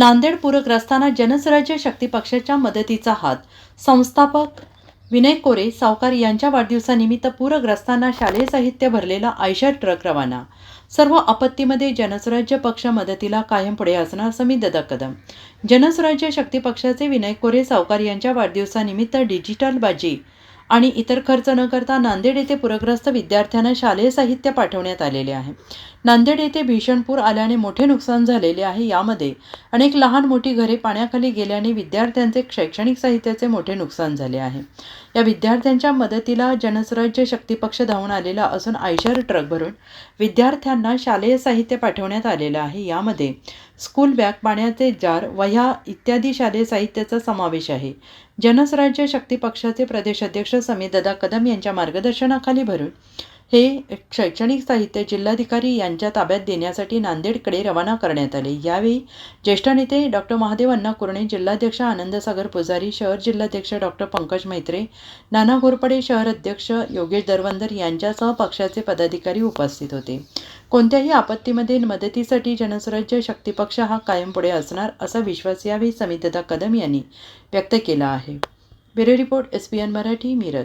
नांदेड पूरग्रस्तांना जनस्वराज्य शक्ती पक्षाच्या मदतीचा हात. संस्थापक विनय कोरे सावकार यांच्या वाढदिवसानिमित्त पूरग्रस्तांना शालेय साहित्य भरलेला आयशर ट्रक रवाना. सर्व आपत्तीमध्ये जनस्वराज्य पक्ष मदतीला कायम पुढे असणार समित ददा कदम. जनस्वराज्य शक्ती पक्षाचे विनय कोरे सावकार यांच्या वाढदिवसानिमित्त डिजिटल बाजी आणि इतर खर्च न करता नांदेड येथे पूरग्रस्त विद्यार्थ्यांना शालेय साहित्य पाठवण्यात आलेले आहे. नांदेड येथे भीषण पूर आल्याने मोठे नुकसान झालेले आहे. यामध्ये अनेक लहान मोठी घरे पाण्याखाली गेल्याने विद्यार्थ्यांचे शैक्षणिक साहित्याचे मोठे नुकसान झाले आहे. या विद्यार्थ्यांच्या मदतीला जनसुराज्य शक्ती पक्ष धावून आलेला असून आयशर ट्रक भरून विद्यार्थ्यांना शालेय साहित्य पाठवण्यात आलेलं आहे. यामध्ये स्कूल बॅग पाण्याचे जार वह्या इत्यादी शालेय साहित्याचा समावेश आहे. जनस्वराज्य शक्ती पक्षाचे प्रदेश अध्यक्ष समीरदादा कदम यांच्या मार्गदर्शनाखाली भरून हे शैक्षणिक साहित्य जिल्हाधिकारी यांच्या ताब्यात देण्यासाठी नांदेडकडे रवाना करण्यात आले. यावेळी ज्येष्ठ नेते डॉक्टर महादेव अण्णा कुरणे जिल्हाध्यक्ष आनंदसागर पुजारी शहर जिल्हाध्यक्ष डॉक्टर पंकज मैत्रे नाना घोरपडे शहर अध्यक्ष योगेश दरवंदर यांच्यासह पक्षाचे पदाधिकारी उपस्थित होते. कोणत्याही आपत्तीमध्ये मदतीसाठी जनस्वराज्य शक्तीपक्ष हा कायम पुढे असणार असा विश्वास यावेळी समितदा कदम यांनी व्यक्त केला आहे. Bureau report S P N Marathi Miraj.